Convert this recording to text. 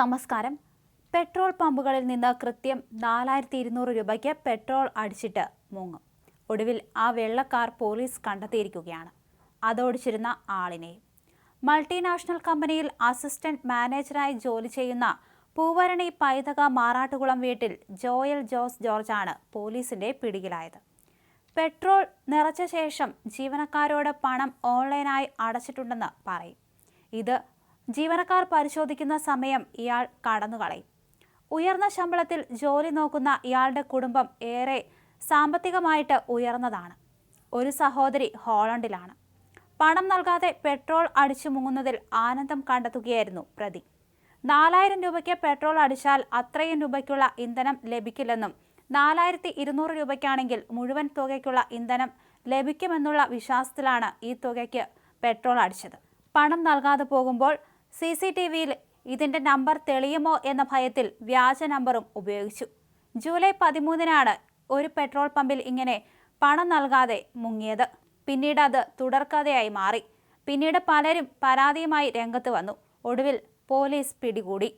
നമസ്കാരം. പെട്രോൾ പമ്പുകളിൽ നിന്ന് കൃത്യം നാലായിരത്തി ഇരുന്നൂറ് രൂപയ്ക്ക് പെട്രോൾ അടിച്ചിട്ട് മുങ്ങും. ഒടുവിൽ ആ വെള്ളക്കാർ പോലീസ് കണ്ടെത്തിയിരിക്കുകയാണ്. അതോടിച്ചിരുന്ന ആളിനെ. മൾട്ടിനാഷണൽ കമ്പനിയിൽ അസിസ്റ്റന്റ് മാനേജറായി ജോലി ചെയ്യുന്ന പൂവരണി പൈതക മാറാട്ടുകുളം വീട്ടിൽ ജോയൽ ജോസ് ജോർജാണ് പോലീസിന്റെ പിടിയിലായത്. പെട്രോൾ നിറച്ച ശേഷം ജീവനക്കാരോട് പണം ഓൺലൈനായി അടച്ചിട്ടുണ്ടെന്ന് പറയും. ഇത് ജീവനക്കാർ പരിശോധിക്കുന്ന സമയം ഇയാൾ കടന്നുകളയും. ഉയർന്ന ശമ്പളത്തിൽ ജോലി നോക്കുന്ന ഇയാളുടെ കുടുംബം ഏറെ സാമ്പത്തികമായിട്ട് ഉയർന്നതാണ്. ഒരു സഹോദരി ഹോളണ്ടിലാണ്. പണം നൽകാതെ പെട്രോൾ അടിച്ചു മുങ്ങുന്നതിൽ ആനന്ദം കണ്ടെത്തുകയായിരുന്നു പ്രതി. നാലായിരം രൂപയ്ക്ക് പെട്രോൾ അടിച്ചാൽ അത്രയും രൂപയ്ക്കുള്ള ഇന്ധനം ലഭിക്കില്ലെന്നും നാലായിരത്തി ഇരുന്നൂറ് രൂപയ്ക്കാണെങ്കിൽ മുഴുവൻ തുകയ്ക്കുള്ള ഇന്ധനം ലഭിക്കുമെന്നുള്ള വിശ്വാസത്തിലാണ് ഈ തുകയ്ക്ക് പെട്രോൾ അടിച്ചത്. പണം നൽകാതെ പോകുമ്പോൾ സി സി ടി വിയിൽ ഇതിന്റെ നമ്പർ തെളിയുമോ എന്ന ഭയത്തിൽ വ്യാജ നമ്പറും ഉപയോഗിച്ചു. ജൂലൈ പതിമൂന്നിനാണ് ഒരു പെട്രോൾ പമ്പിൽ ഇങ്ങനെ പണം നൽകാതെ മുങ്ങിയത്. പിന്നീട് അത് തുടർക്കഥയായി മാറി. പിന്നീട് പലരും പരാതിയുമായി രംഗത്ത് വന്നു. ഒടുവിൽ പോലീസ് പിടികൂടി.